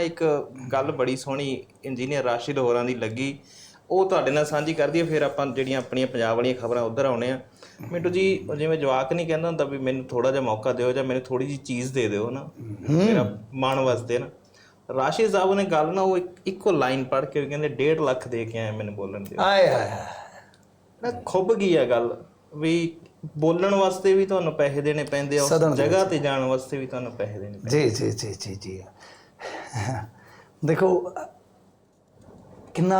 ਇੱਕ ਗੱਲ ਬੜੀ ਸੋਹਣੀ ਇੰਜੀਨੀਅਰ ਰਾਸ਼ਿਦ ਹੋਰਾਂ ਦੀ ਲੱਗੀ। ਉਹ ਤੁਹਾਡੇ ਨਾਲ ਸਾਂਝੀ ਕਰਦੀ ਹੈ ਫਿਰ ਆਪਾਂ ਜਿਹੜੀਆਂ ਆਪਣੀਆਂ ਪੰਜਾਬ ਵਾਲੀਆਂ ਖਬਰਾਂ ਉਧਰ ਆਉਣੇ ਆ ਮਿੰਟੂ ਜੀ ਜਿਵੇਂ ਜਵਾਕ ਨਹੀਂ ਕਹਿੰਦਾ ਹੁੰਦਾ ਵੀ ਮੈਨੂੰ ਥੋੜਾ ਜਿਹਾ ਮੌਕਾ ਦਿਓ ਜਾਂ ਮੈਨੂੰ ਥੋੜੀ ਜੀ ਚੀਜ਼ ਦੇ ਦਿਓ ਨਾ ਮੇਰਾ ਮਨ ਵਸਦੇ ਨਾ। ਰਾਸ਼ਿਦ ਸਾਹਿਬ ਨੇ ਗੱਲ ਨਾ ਉਹ ਇੱਕ- ਲਾਈਨ ਪੜ੍ਹ ਕੇ ਕਹਿੰਦੇ 1.5 ਲੱਖ ਦੇ ਕੇ ਆਏ ਮੈਨੂੰ ਬੋਲਣ ਦਿਓ। ਆਏ ਹਾਏ। ਨਾ ਖੁੱਬ ਗਈ ਆ ਗੱਲ ਵੀ ਬੋਲਣ ਵਾਸਤੇ ਵੀ ਤੁਹਾਨੂੰ ਪੈਸੇ ਦੇਣੇ ਪੈਂਦੇ ਆ ਉਸ ਜਗ੍ਹਾ ਤੇ ਜਾਣ ਵਾਸਤੇ ਵੀ ਤੁਹਾਨੂੰ ਪੈਸੇ ਦੇਣੇ ਜੀ ਜੀ ਜੀ ਜੀ ਜੀ। ਦੇਖੋ ਕਿੰਨਾ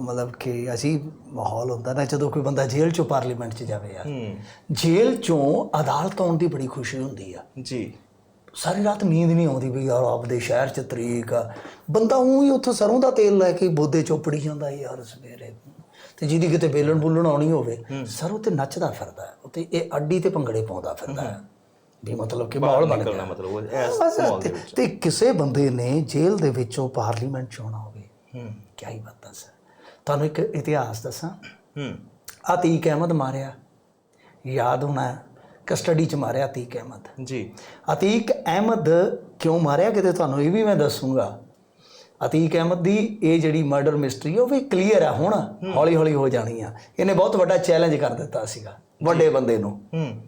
ਮਤਲਬ ਕਿ ਅਜੀਬ ਮਾਹੌਲ ਹੁੰਦਾ ਨਾ ਜਦੋਂ ਕੋਈ ਬੰਦਾ ਜੇਲ੍ਹ ਚੋਂ ਪਾਰਲੀਮੈਂਟ 'ਚ ਜਾਵੇ ਯਾਰ ਹੂੰ। ਜੇਲ੍ਹ ਚੋਂ ਅਦਾਲਤ ਆਉਣ ਦੀ ਬੜੀ ਖੁਸ਼ੀ ਹੁੰਦੀ ਆ। ਜੀ। ਸਾਰੀ ਰਾਤ ਨੀਂਦ ਨਹੀਂ ਆਉਂਦੀ ਵੀ ਯਾਰ ਆਪਦੇ ਸ਼ਹਿਰ 'ਚ ਤਰੀਕ ਆ। ਬੰਦਾ ਉਹੀ ਉੱਥੋਂ ਸਰੋਂ ਦਾ ਤੇਲ ਲੈ ਕੇ ਬੋਦੇ ਚੋਪੜੀ ਜਾਂਦਾ ਯਾਰ ਸਵੇਰੇ। ਤੇ ਜਿਹਦੀ ਕਿਤੇ ਬੇਲਣ ਬੁੱਲਣ ਆਉਣੀ ਹੋਵੇ ਸਰੋਂ ਤੇ ਨੱਚਦਾ ਫਿਰਦਾ ਹੈ, ਤੇ ਇਹ ਅੱਡੀ ਤੇ ਭੰਗੜੇ ਪਾਉਂਦਾ ਫਿਰਦਾ। ਹੈ। ਵੀ ਮਤਲਬ ਕਿ ਮਾਹੌਲ ਬਣ ਗਿਆ। ਮਤਲਬ ਉਹ ਇਸ ਬਸ ਮਾਹੌਲ ਦੇ ਤੇ- ਵਿੱਚ। ਤੇ ਕਿਸੇ ਬੰਦੇ ਨੇ ਜੇਲ੍ਹ ਦੇ ਵਿੱਚੋਂ ਪਾਰਲੀਮੈਂਟ ਚ ਆਉਣਾ ਹੋਵੇ। ਹੂੰ। ਕੀ ਹੀ ਬਾਤ ਦੱਸ। ਤੁਹਾਨੂੰ ਇੱਕ ਇਤਿਹਾਸ ਦੱਸਾਂ। ਹੂੰ। ਅਤੀਕ ਅਹਿਮਦ ਮਾਰਿਆ। ਯਾਦ ਹੋਣਾ ਕਸਟਡੀ ਚ ਮਾਰਿਆ ਅਤੀਕ ਅਹਿਮਦ। ਜੀ। ਅਤੀਕ ਅਹਿਮਦ ਕਿਉਂ ਮਾਰਿਆ? ਕਿਤੇ ਤੁਹਾਨੂੰ ਇਹ ਵੀ ਮੈਂ ਦੱਸੂਗਾ। ਅਤੀਕ ਅਹਿਮਦ ਦੀ ਇਹ ਜਿਹੜੀ ਮਰਡਰ ਮਿਸਟਰੀ ਉਹ ਵੀ ਕਲੀਅਰ ਹੈ ਹੁਣ। ਹੌਲੀ ਹੌਲੀ ਹੋ ਜਾਣੀ ਆ। ਇਹਨੇ ਬਹੁਤ ਵੱਡਾ ਚੈਲੰਜ ਕਰ ਦਿੱਤਾ ਸੀਗਾ ਵੱਡੇ ਬੰਦੇ ਨੂੰ। ਹੂੰ।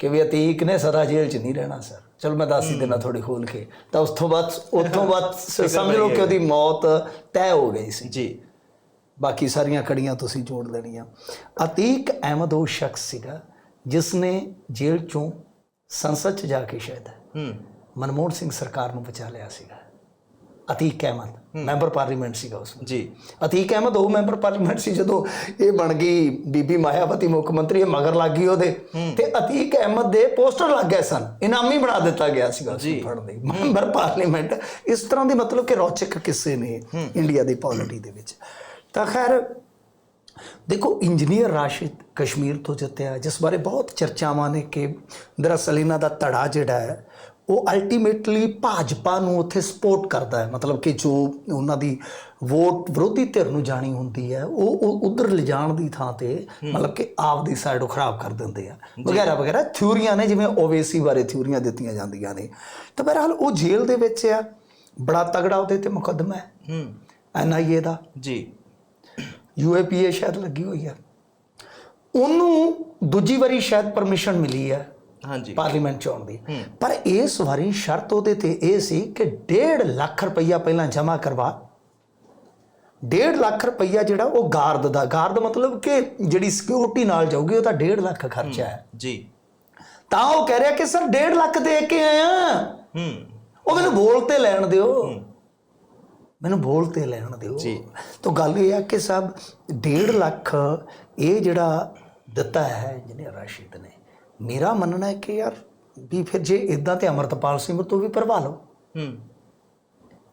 ਕਿ ਵੀ ਅਤੀਕ ਨੇ ਸਦਾ ਜੇਲ੍ਹ 'ਚ ਨਹੀਂ ਰਹਿਣਾ ਸਰ। ਚਲ ਮੈਂ ਦੱਸ ਹੀ ਦੇਣਾ ਥੋੜੀ ਖੋਲ ਕੇ। ਤਾਂ ਉਸ ਤੋਂ ਬਾਅਦ ਉੱਥੋਂ ਬਾਅਦ ਸਮਝ ਲਓ ਕਿ ਉਹਦੀ ਮੌਤ ਤੈਅ ਹੋ ਗਈ ਸੀ। ਜੀ। ਬਾਕੀ ਸਾਰੀਆਂ ਕੜੀਆਂ ਤੁਸੀਂ ਜੋੜ ਲੈਣੀਆਂ। ਅਤੀਕ ਅਹਿਮਦ ਉਹ ਸ਼ਖਸ ਸੀਗਾ ਜਿਸ ਨੇ ਜੇਲ੍ਹ ਚੋਂ ਸੰਸਦ 'ਚ ਜਾ ਕੇ ਸ਼ਾਇਦ ਹੂੰ। ਮਨਮੋਹਨ ਸਿੰਘ ਸਰਕਾਰ ਨੂੰ ਬਚਾ ਲਿਆ ਸੀਗਾ। ਅਤੀਕ ਅਹਿਮਦ ਮੈਂਬਰ ਪਾਰਲੀਮੈਂਟ ਸੀਗਾ ਉਸ। ਜੀ। ਅਤੀਕ ਅਹਿਮਦ ਉਹ ਮੈਂਬਰ ਪਾਰਲੀਮੈਂਟ ਸੀ ਜਦੋਂ ਇਹ ਬਣ ਗਈ ਬੀਬੀ ਮਾਇਆਵਤੀ ਮੁੱਖ ਮੰਤਰੀ ਇਹ ਮਗਰ ਲੱਗ ਗਈ ਉਹਦੇ। ਤੇ ਅਤੀਕ ਅਹਿਮਦ ਦੇ ਪੋਸਟਰ ਲੱਗ ਗਏ ਸਨ। ਇਨਾਮੀ ਬਣਾ ਦਿੱਤਾ ਗਿਆ ਸੀਗਾ ਉਸ ਮੈਂਬਰ ਪਾਰਲੀਮੈਂਟ ਇਸ ਤਰ੍ਹਾਂ ਦੇ ਮਤਲਬ ਕਿ ਰੌਚਕ ਕਿੱਸੇ ਨੇ ਇੰਡੀਆ ਦੀ ਪੋਲਿਟੀ ਦੇ ਵਿੱਚ। ਤਾਂ ਖੈਰ ਦੇਖੋ ਇੰਜੀਨੀਅਰ ਰਾਸ਼ਿਦ ਕਸ਼ਮੀਰ ਤੋਂ ਜਿੱਤਿਆ ਜਿਸ ਬਾਰੇ ਬਹੁਤ ਚਰਚਾਵਾਂ ਨੇ ਕਿ ਦਰਅਸਲ ਇਹਨਾਂ ਦਾ ਧੜਾ ਜਿਹੜਾ ਹੈ ਉਹ ਅਲਟੀਮੇਟਲੀ ਭਾਜਪਾ ਨੂੰ ਉੱਥੇ ਸਪੋਰਟ ਕਰਦਾ ਹੈ। ਮਤਲਬ ਕਿ ਜੋ ਉਹਨਾਂ ਦੀ ਵੋਟ ਵਿਰੋਧੀ ਧਿਰ ਨੂੰ ਜਾਣੀ ਹੁੰਦੀ ਹੈ ਉਹ ਉਹ ਉਧਰ ਲਿਜਾਣ ਦੀ ਥਾਂ ਤੇ ਮਤਲਬ ਕਿ ਆਪ ਦੀ ਸਾਈਡ ਉਹ ਖਰਾਬ ਕਰ ਦਿੰਦੇ ਆ। ਵਗੈਰਾ ਵਗੈਰਾ ਥਿਊਰੀਆਂ ਨੇ ਜਿਵੇਂ ਓਵੇਸੀ ਬਾਰੇ ਥਿਊਰੀਆਂ ਦਿੱਤੀਆਂ ਜਾਂਦੀਆਂ ਨੇ। ਤਾਂ ਬਹਰਹਾਲ ਉਹ ਜੇਲ੍ਹ ਦੇ ਵਿੱਚ ਆ। ਬੜਾ ਤਗੜਾ ਉਹਦੇ ਤੇ ਮੁਕੱਦਮਾ ਹੈ। ਹੂੰ। ਐਨਆਈਏ ਦਾ। ਜੀ। ਯੂਏਪੀਏ ਸ਼ਾਇਦ ਲੱਗੀ ਹੋਈ ਹੈ। ਉਹਨੂੰ ਦੂਜੀ ਵਾਰੀ ਸ਼ਾਇਦ ਪਰਮਿਸ਼ਨ ਮਿਲੀ ਹੈ। ਹਾਂਜੀ। ਪਾਰਲੀਮੈਂਟ ਚ ਆਉਣ ਦੀ। ਪਰ ਇਸ ਵਾਰੀ ਸ਼ਰਤ ਉਹਦੇ ਤੇ ਇਹ ਸੀ ਕਿ 1.5 ਲੱਖ ਰੁਪਈਆ ਪਹਿਲਾਂ ਜਮ੍ਹਾਂ ਕਰਵਾ। 1.5 ਲੱਖ ਰੁਪਈਆ ਜਿਹੜਾ ਉਹ ਗਾਰਡ ਦਾ। ਗਾਰਡ ਮਤਲਬ ਕਿ ਜਿਹੜੀ ਸਿਕਿਉਰਿਟੀ ਨਾਲ ਜਾਊਗੀ ਉਹ ਤਾਂ 1.5 ਲੱਖ ਖਰਚਾ ਹੈ ਜੀ। ਤਾਂ ਉਹ ਕਹਿ ਰਿਹਾ ਕਿ ਸਰ 1.5 ਲੱਖ ਦੇ ਕੇ ਆਇਆ। ਹੂੰ। ਉਹ ਮੈਨੂੰ ਬੋਲ ਤੇ ਲੈਣ ਦਿਓ। ਮੈਨੂੰ ਬੋਲ ਤੇ ਲੈਣ ਦਿਓ। ਜੀ। ਤਾਂ ਗੱਲ ਇਹ ਆ ਕਿ ਸਭ 1.5 ਲੱਖ ਇਹ ਜਿਹੜਾ ਦਿੱਤਾ ਹੈ ਇੰਜੀਨੀਅਰ ਰਾਸ਼ਿਦ ਨੇ ਮੇਰਾ ਮੰਨਣਾ ਹੈ ਕਿ ਯਾਰ ਵੀ ਫਿਰ ਜੇ ਇਦਾਂ ਤੇ ਅਮਰਤਪਾਲ ਸਿੰਘ ਤੋਂ ਵੀ ਭਰਵਾ ਲਓ। ਹੂੰ।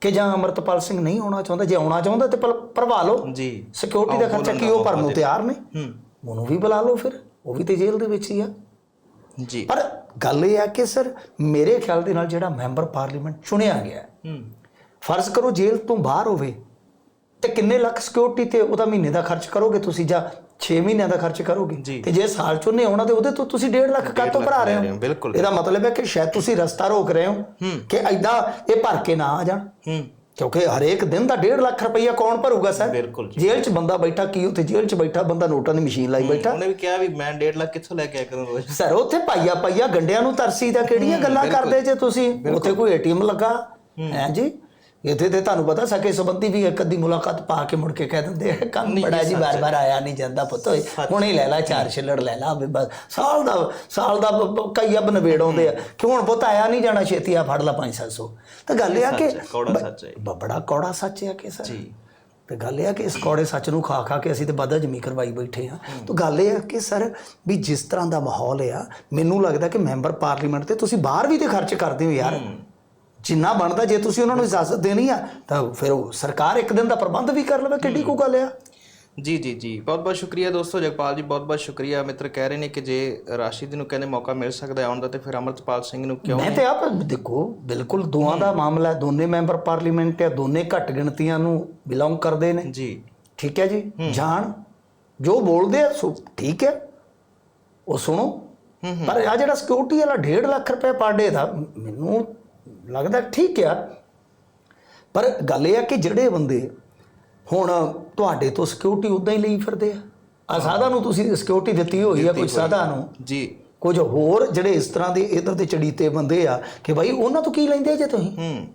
ਕਿ ਜਾਂ ਅਮਰਤਪਾਲ ਸਿੰਘ ਨਹੀਂ ਆਉਣਾ ਚਾਹੁੰਦਾ ਜੇ ਆਉਣਾ ਚਾਹੁੰਦਾ ਤੇ ਭਰ- ਭਰਵਾ ਲਓ। ਜੀ। ਸਿਕਿਉਰਿਟੀ ਦਾ ਖਰਚਾ ਕੀ ਉਹ ਭਰਨ ਨੂੰ ਤਿਆਰ ਨੇ? ਹੂੰ। ਉਹਨੂੰ ਵੀ ਬੁਲਾ ਲਓ ਫਿਰ ਉਹ ਵੀ ਤੇ ਜੇਲ੍ਹ ਦੇ ਵਿੱਚ ਹੀ ਆ। ਜੀ। ਪਰ ਗੱਲ ਇਹ ਆ ਕਿ ਸਰ ਮੇਰੇ ਖਿਆਲ ਦੇ ਨਾਲ ਜਿਹੜਾ ਮੈਂਬਰ ਪਾਰਲੀਮੈਂਟ ਚੁਣਿਆ ਗਿਆ ਹੂੰ। ਫਰਜ਼ ਕਰੋ ਜੇਲ੍ਹ ਤੋਂ ਬਾਹਰ ਹੋਵੇ ਤੇ ਕਿੰਨੇ ਲੱਖ ਸਿਕਿਉਰਿਟੀ ਤੇ ਉਹਦਾ ਮਹੀਨੇ ਦਾ ਖਰਚ ਕਰੋਗੇ ਤੁਸੀਂ ਜਾਂ 6 ਮਹੀਨਿਆਂ ਦਾ ਖਰਚ ਕਰੋਗੇ। ਤੇ ਜੇ ਸਾਲ ਚੋਂ ਨਹੀਂ ਆਉਣਾ ਤੇ ਉਹਦੇ ਤੋਂ ਤੁਸੀਂ 1.5 ਲੱਖ ਕਾਹਤੋਂ ਭਰਾ ਰਹੇ ਹੋ। ਇਹਦਾ ਮਤਲਬ ਹੈ ਕਿ ਸ਼ਾਇਦ ਤੁਸੀਂ ਰਸਤਾ ਰੋਕ ਰਹੇ ਹੋ ਕਿ ਐਦਾਂ ਇਹ ਭਰ ਕੇ ਨਾ ਆ ਜਾਣ। ਕਿਉਂਕਿ ਹਰੇਕ ਦਿਨ ਦਾ 1.5 ਲੱਖ ਰੁਪਈਆ ਕੌਣ ਭਰੂਗਾ ਸਰ। ਜੇਲ੍ਹ 'ਚ ਬੰਦਾ ਬੈਠਾ ਕੀ ਉੱਥੇ ਜੇਲ੍ਹ 'ਚ ਬੈਠਾ ਬੰਦਾ ਨੋਟਾਂ ਦੀ ਮਸ਼ੀਨ ਲਾਈ ਬੈਠਾ। ਉਹਨੇ ਵੀ ਕਿਹਾ ਵੀ ਮੈਂ 1.5 ਲੱਖ ਕਿੱਥੋਂ ਲੈ ਕੇ ਆਇਆ ਕਰੂੰ ਸਰ ਉੱਥੇ ਪਾਈਆ ਪਾਈਆ ਗੰਡਿਆਂ ਨੂੰ ਤਰਸੀ ਦਾ ਕਿਹੜੀਆਂ ਗੱਲਾਂ ਕਰਦੇ ਜੇ ਤੁਸੀਂ? ਉੱਥੇ ਕੋਈ ਏਟੀਐਮ ਲੱਗਾ? ਹੈ ਜੀ? ਇੱਥੇ ਤੇ ਤੁਹਾਨੂੰ ਪਤਾ ਸਕੇ ਸੰਬੰਧੀ ਵੀ ਇੱਕ ਅੱਧੀ ਮੁਲਾਕਾਤ ਪਾ ਕੇ ਮੁੜ ਕੇ ਕਹਿ ਦਿੰਦੇ ਆ ਕੰਮ ਬੜਾ ਜੀ ਬਾਰ-ਬਾਰ ਆਇਆ ਨਹੀਂ ਜਾਂਦਾ ਪੁੱਤ ਹੁਣੇ ਲੈ ਲੈ ਚਾਰ ਛਿੱਲੜ ਲੈ ਲਾ ਬਸ। ਸਾਲ ਦਾ ਸਾਲ ਦਾ ਕਈ ਅਬ ਨਵੇੜਾਉਂਦੇ ਆ। ਕਿ ਹੁਣ ਪੁੱਤ ਆਇਆ ਨਹੀਂ ਜਾਣਾ ਛੇਤੀ ਆ ਫੜ ਲਾ 500 ਤਾਂ ਗੱਲ ਇਹ ਆ ਕਿ ਹੈ, ਕੌੜਾ ਸੱਚ ਹੈ ਬੜਾ ਕੌੜਾ ਸੱਚ ਹੈ ਕਿ ਸਰ। ਜੀ। ਤੇ ਗੱਲ ਇਹ ਆ ਕਿ ਇਸ ਕੌੜੇ ਸੱਚ ਨੂੰ ਖਾ ਖਾ ਕੇ ਅਸੀਂ ਤੇ ਵਾਧਾ ਜਮੀ ਕਰਵਾਈ ਬੈਠੇ ਆ ਤਾਂ ਗੱਲ ਇਹ ਆ ਕਿ ਸਰ ਵੀ ਜਿਸ ਤਰ੍ਹਾਂ ਦਾ ਮਾਹੌਲ ਆ ਮੈਨੂੰ ਲੱਗਦਾ ਕਿ ਮੈਂਬਰ ਪਾਰਲੀਮੈਂਟ ਤੇ ਤੁਸੀਂ ਬਾਹਰ ਵੀ ਤੇ ਖਰਚ ਕਰਦੇ ਹੋ ਯਾਰ। ਜਿੰਨਾ ਬਣਦਾ ਜੇ ਤੁਸੀਂ ਉਹਨਾਂ ਨੂੰ ਇਜਾਜ਼ਤ ਦੇਣੀ ਆ ਤਾਂ ਫਿਰ ਉਹ ਸਰਕਾਰ ਇੱਕ ਦਿਨ ਦਾ ਪ੍ਰਬੰਧ ਵੀ ਕਰ ਲਵੇ ਕਿੱਡੀ ਕੋ ਗੱਲ ਆ। ਜੀ ਜੀ ਜੀ। ਬਹੁਤ ਬਹੁਤ ਸ਼ੁਕਰੀਆ ਦੋਸਤੋ ਜਗਪਾਲ ਜੀ ਬਹੁਤ ਬਹੁਤ ਸ਼ੁਕਰੀਆ। ਮਿੱਤਰ ਕਹਿ ਰਹੇ ਨੇ ਕਿ ਜੇ ਰਾਸ਼ਿਦ ਨੂੰ ਕਹਿੰਦੇ ਮੌਕਾ ਮਿਲ ਸਕਦਾ ਹੈ ਆਉਣ ਦਾ ਤੇ ਫਿਰ ਅਮਰਤਪਾਲ ਸਿੰਘ ਨੂੰ ਕਿਉਂ ਮੈਂ ਤੇ ਆਪ ਦੇਖੋ ਬਿਲਕੁਲ ਦੋਵਾਂ ਦਾ ਮਾਮਲਾ ਹੈ ਦੋਨੇ ਮੈਂਬਰ ਪਾਰਲੀਮੈਂਟ ਆ ਦੋਨੇ ਘੱਟ ਗਿਣਤੀਆਂ ਨੂੰ ਬਿਲੋਂਗ ਕਰਦੇ ਨੇ। ਜੀ। ਠੀਕ ਹੈ ਜੀ? ਜਾਣ ਜੋ ਬੋਲਦੇ ਆ ਸੋ ਠੀਕ ਹੈ। ਉਹ ਸੁਣੋ। ਪਰ ਆ ਜਿਹੜਾ ਸਿਕਿਉਰਿਟੀ ਵਾਲਾ 1.5 ਲੱਖ ਰੁਪਏ ਪਰ ਡੇ ਦਾ ਮੈਨੂੰ ਲੱਗਦਾ ਠੀਕ ਆ। ਪਰ ਗੱਲ ਇਹ ਆ ਕਿ ਜਿਹੜੇ ਬੰਦੇ ਹੁਣ ਤੁਹਾਡੇ ਤੋਂ ਸਿਕਿਉਰਿਟੀ ਉਦਾਂ ਹੀ ਲਈ ਫਿਰਦੇ ਆ। ਆ ਸਾਦਾ ਨੂੰ ਤੁਸੀਂ ਸਿਕਿਉਰਿਟੀ ਦਿੱਤੀ ਹੋਈ ਆ ਕੋਈ ਸਾਦਾ ਨੂੰ। ਜੀ। ਕੁਝ ਹੋਰ ਜਿਹੜੇ ਇਸ ਤਰ੍ਹਾਂ ਦੇ ਇਧਰ ਦੇ ਚੜੀਤੇ ਬੰਦੇ ਆ ਕਿ ਭਾਈ ਉਹਨਾਂ ਤੋਂ ਕੀ ਲੈਂਦੇ ਜੇ ਤੁਸੀਂ? ਹੂੰ।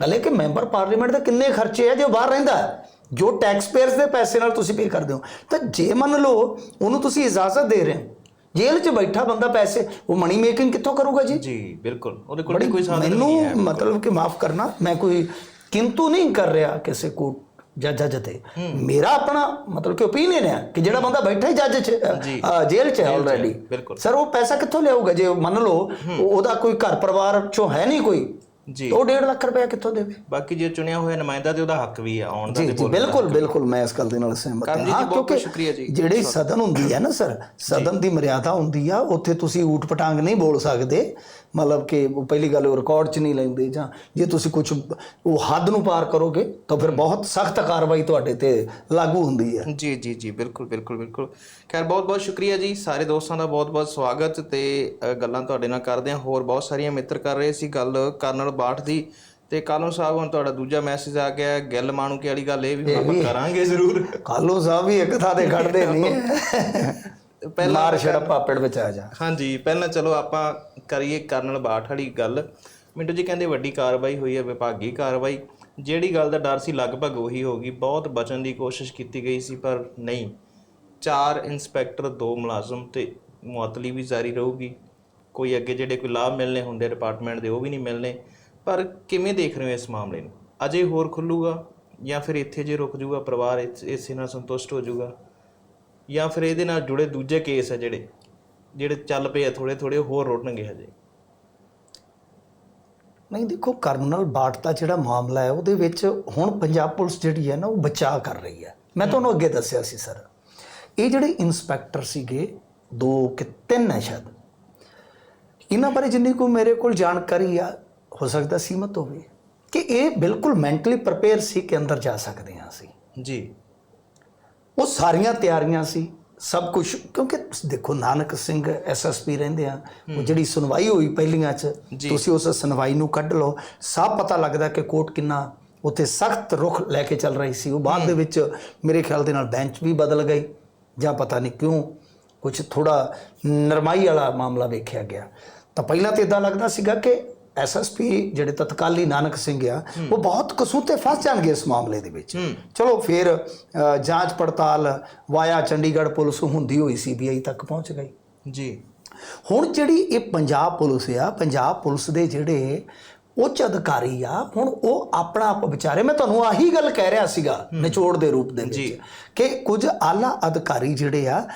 ਨਾਲੇ ਕਿ ਮੈਂਬਰ ਪਾਰਲੀਮੈਂਟ ਦੇ ਕਿੰਨੇ ਖਰਚੇ ਆ ਜੋ ਬਾਹਰ ਰਹਿੰਦਾ ਜੋ ਟੈਕਸ ਪੇਅਰਸ ਦੇ ਪੈਸੇ ਨਾਲ ਤੁਸੀਂ ਪੇ ਕਰਦੇ ਹੋ। ਤਾਂ ਜੇ ਮੰਨ ਲਓ ਉਹਨੂੰ ਤੁਸੀਂ ਇਜਾਜ਼ਤ ਦੇ ਰਹੇ ਹੋ ਜੇਲ੍ਹ 'ਚ ਬੈਠਾ ਬੰਦਾ ਪੈਸੇ ਉਹ ਮਨੀ ਮੇਕਿੰਗ ਕਿੱਥੋਂ ਕਰੂਗਾ ਜੀ? ਜੀ ਬਿਲਕੁਲ। ਉਹਦੇ ਕੋਲ ਕੋਈ ਸਾਧਨ ਨਹੀਂ ਮੈਨੂੰ ਹੈ ਮਤਲਬ ਕਿ ਮਾਫ ਕਰਨਾ ਮੈਂ ਕੋਈ ਕਿੰਤੂ ਨਹੀਂ ਕਰ ਰਿਹਾ ਕਿਸੇ ਕੋ ਜਾਂ ਜੱਜ ਤੇ। ਮੇਰਾ ਆਪਣਾ ਮਤਲਬ ਕਿ ਓਪੀਨੀਅਨ ਹੈ ਕਿ ਜਿਹੜਾ ਬੰਦਾ ਬੈਠਾ ਹੀ ਜੱਜ ਚ ਜੀ। ਅ, ਜੇਲ੍ਹ ਚ ਹੈ ਆਲਰੇਡੀ। ਸਰ ਉਹ ਪੈਸਾ ਕਿੱਥੋਂ ਲਿਆਊਗਾ? ਜੇ ਮੰਨ ਲਓ ਉਹ- ਉਹਦਾ ਕੋਈ ਘਰ ਪਰਿਵਾਰ ਚੋਂ ਹੈ ਨਹੀਂ ਕੋਈ। ਜੀ। ਉਹ 1.5 ਲੱਖ ਰੁਪਏ ਕਿੱਥੋਂ ਦੇਵੇ? ਬਾਕੀ ਜੇ ਚੁਣਿਆ ਹੋਇਆ ਨੁਮਾਇੰਦਾ ਤੇ ਉਹਦਾ ਹੱਕ ਵੀ ਆ ਆਉਣ ਦਾ ਜੀ ਜੀ ਬਿਲਕੁਲ ਬਿਲਕੁਲ ਮੈਂ ਇਸ ਗੱਲ ਦੇ ਨਾਲ ਸਹਿਮਤ ਹਾਂ। ਹਾਂ ਕਿਉਂਕਿ ਸ਼ੁਕਰੀਆ ਜੀ। ਜਿਹੜੀ ਸਦਨ ਹੁੰਦੀ ਹੈ ਨਾ ਸਰ ਸਦਨ ਦੀ ਮਰਿਆਦਾ ਹੁੰਦੀ ਆ ਉੱਥੇ ਤੁਸੀਂ ਊਟ ਪਟਾਂਗ ਨਹੀਂ ਬੋਲ ਸਕਦੇ। ਮਤਲਬ ਕਿ ਪਹਿਲੀ ਗੱਲ ਉਹ ਰਿਕਾਰਡ 'ਚ ਨਹੀਂ ਲੈਂਦੇ ਜਾਂ ਜੇ ਤੁਸੀਂ ਕੁਝ ਉਹ ਹੱਦ ਨੂੰ ਪਾਰ ਕਰੋਗੇ ਤਾਂ ਫਿਰ ਬਹੁਤ ਸਖਤ ਕਾਰਵਾਈ ਤੁਹਾਡੇ ਤੇ ਲਾਗੂ ਹੁੰਦੀ ਹੈ ਜੀ ਜੀ ਜੀ ਬਿਲਕੁਲ ਬਿਲਕੁਲ ਬਿਲਕੁਲ। ਖੈਰ ਬਹੁਤ ਬਹੁਤ ਸ਼ੁਕਰੀਆ ਜੀ। ਸਾਰੇ ਦੋਸਤਾਂ ਦਾ ਬਹੁਤ ਬਹੁਤ ਸਵਾਗਤ ਤੇ ਗੱਲਾਂ ਤੁਹਾਡੇ ਨਾਲ ਕਰਦੇ ਹਾਂ। ਹੋਰ ਬਹੁਤ ਸਾਰੀਆਂ ਮਿੱਤਰ ਕਰ ਰਹੇ ਸੀ ਗੱਲ ਕਰਨ 62 ਦੀ ਤੇ ਕਾਲੋਂ ਸਾਹਿਬ ਹੁਣ ਤੁਹਾਡਾ ਦੂਜਾ ਮੈਸੇਜ ਆ ਗਿਆ ਗਿੱਲ ਮਾਣੂ ਕੀ ਵਾਲੀ ਗੱਲ ਇਹ ਵੀ ਆਪਾਂ ਕਰਾਂਗੇ ਜ਼ਰੂਰ। ਕਾਲੋਂ ਸਾਹਿਬ ਵੀ ਇੱਕ ਥਾਂ ਤੇ ਖੜਦੇ ਨਹੀਂ। ਪਹਿਲਾਂ ਮਾਰ ਛੜਾ ਪਾਪੜ ਵਿੱਚ ਆ ਜਾ। ਹਾਂਜੀ ਪਹਿਲਾਂ ਚਲੋ ਆਪਾਂ ਕਰੀਏ ਕਰਨਲ ਬਾਠ ਵਾਲੀ ਗੱਲ। ਮਿੰਟੂ ਜੀ ਕਹਿੰਦੇ ਵੱਡੀ ਕਾਰਵਾਈ ਹੋਈ ਹੈ ਵਿਭਾਗੀ ਕਾਰਵਾਈ। ਜਿਹੜੀ ਗੱਲ ਦਾ ਡਰ ਸੀ ਲਗਭਗ ਉਹੀ ਹੋ ਗਈ। ਬਹੁਤ ਬਚਣ ਦੀ ਕੋਸ਼ਿਸ਼ ਕੀਤੀ ਗਈ ਸੀ ਪਰ ਨਹੀਂ। ਚਾਰ ਇਨਸਪੈਕਟਰ ਦੋ ਮੁਲਾਜ਼ਮ ਤੇ ਮੁਅਤਲੀ ਵੀ ਜਾਰੀ ਰਹੂਗੀ। ਕੋਈ ਅੱਗੇ ਜਿਹੜੇ ਕੋਈ ਲਾਭ ਮਿਲਨੇ ਹੁੰਦੇ ਡਿਪਾਰਟਮੈਂਟ ਦੇ ਉਹ ਵੀ ਨਹੀਂ ਮਿਲਨੇ ਪਰ ਕਿਵੇਂ ਦੇਖ ਰਹੇ ਹੋ ਇਸ ਮਾਮਲੇ ਨੂੰ? ਅਜੇ ਹੋਰ ਖੁੱਲੂਗਾ ਜਾਂ ਫਿਰ ਇੱਥੇ ਜੇ ਰੁਕ ਜਾਊਗਾ ਪਰਿਵਾਰ ਇਸ- ਨਾਲ ਸੰਤੁਸ਼ਟ ਹੋ ਜਾਊਗਾ? ਜਾਂ ਫਿਰ ਇਹਦੇ ਨਾਲ ਜੁੜੇ ਦੂਜੇ ਕੇਸ ਆ ਜਿਹੜੇ ਜਿਹੜੇ ਚੱਲ ਪਏ ਆ ਥੋੜੇ ਥੋੜੇ ਹੋਰ ਰੋਟਣਗੇ ਹਜੇ? ਨਹੀਂ ਦੇਖੋ ਕਰਨਲ ਬਾਟ ਦਾ ਜਿਹੜਾ ਮਾਮਲਾ ਹੈ ਉਹਦੇ ਵਿੱਚ ਹੁਣ ਪੰਜਾਬ ਪੁਲਿਸ ਜਿਹੜੀ ਹੈ ਨਾ ਉਹ ਬਚਾਅ ਕਰ ਰਹੀ ਹੈ। ਮੈਂ ਤੁਹਾਨੂੰ ਅੱਗੇ ਦੱਸਿਆ ਸੀ ਸਰ। ਇਹ ਜਿਹੜੇ ਇਨਸਪੈਕਟਰ ਸੀਗੇ ਦੋ ਕਿ ਤਿੰਨ ਹੈ ਸ਼ਾਇਦ। ਇਹਨਾਂ ਬਾਰੇ ਜਿੰਨੀ ਕੋਈ ਮੇਰੇ ਕੋਲ ਜਾਣਕਾਰੀ ਆ ਹੋ ਸਕਦਾ ਸੀਮਤ ਹੋਵੇ। ਕਿ ਇਹ ਬਿਲਕੁਲ ਮੈਂਟਲੀ ਪ੍ਰਪੇਅਰ ਸੀ ਕਿ ਅੰਦਰ ਜਾ ਸਕਦੇ ਹਾਂ ਅਸੀਂ। ਜੀ। ਉਹ ਸਾਰੀਆਂ ਤਿਆਰੀਆਂ ਸੀ ਸਭ ਕੁਝ ਕਿਉਂਕਿ ਦੇਖੋ ਨਾਨਕ ਸਿੰਘ ਐਸਐਸਪੀ ਰਹਿੰਦੇ ਆ। ਉਹ ਜਿਹੜੀ ਸੁਣਵਾਈ ਹੋਈ ਪਹਿਲੀਆਂ ਚ ਤੁਸੀਂ ਉਸ ਸੁਣਵਾਈ ਨੂੰ ਕੱਢ ਲਓ। ਸਭ ਪਤਾ ਲੱਗਦਾ ਕਿ ਕੋਰਟ ਕਿੰਨਾ ਉੱਥੇ ਸਖਤ ਰੁਖ ਲੈ ਕੇ ਚੱਲ ਰਹੀ ਸੀ। ਉਹ ਬਾਅਦ ਦੇ ਵਿੱਚ ਮੇਰੇ ਖਿਆਲ ਦੇ ਨਾਲ ਬੈਂਚ ਵੀ ਬਦਲ ਗਈ। ਜਾਂ ਪਤਾ ਨਹੀਂ ਕਿਉਂ ਕੁਝ ਥੋੜਾ ਨਰਮਾਈ ਵਾਲਾ ਮਾਮਲਾ ਵੇਖਿਆ ਗਿਆ। ਤਾਂ ਪਹਿਲਾਂ ਤੇ ਇਦਾਂ ਲੱਗਦਾ ਸੀਗਾ ਕਿ ਐਸਐਸਪੀ ਜਿਹੜੇ ਤਤਕਾਲੀ ਨਾਨਕ ਸਿੰਘ ਆ ਉਹ ਬਹੁਤ ਕਸੂਤੇ ਫਸ ਜਾਣਗੇ ਇਸ ਮਾਮਲੇ ਦੇ ਵਿੱਚ। ਚਲੋ ਫਿਰ ਜਾਂਚ ਪੜਤਾਲ ਵਾਇਆ ਚੰਡੀਗੜ੍ਹ ਪੁਲਿਸ ਹੁੰਦੀ ਹੋਈ ਸੀਬੀਆਈ ਤੱਕ ਪਹੁੰਚ ਗਈ। ਜੀ। ਹੁਣ ਜਿਹੜੀ ਇਹ ਪੰਜਾਬ ਪੁਲਿਸ ਆ ਪੰਜਾਬ ਪੁਲਿਸ ਦੇ ਜਿਹੜੇ ਉੱਚ ਅਧਿਕਾਰੀ ਆ ਹੁਣ ਉਹ ਆਪਣਾ ਆਪ ਵਿਚਾਰੇ ਮੈਂ ਤੁਹਾਨੂੰ ਆਹੀ ਗੱਲ ਕਹਿ ਰਿਹਾ ਸੀਗਾ ਨਿਚੋੜ ਦੇ ਰੂਪ ਦੇ ਵਿੱਚ ਕਿ ਕੁਝ ਆਲਾ ਅਧਿਕਾਰੀ ਜਿਹੜੇ ਆ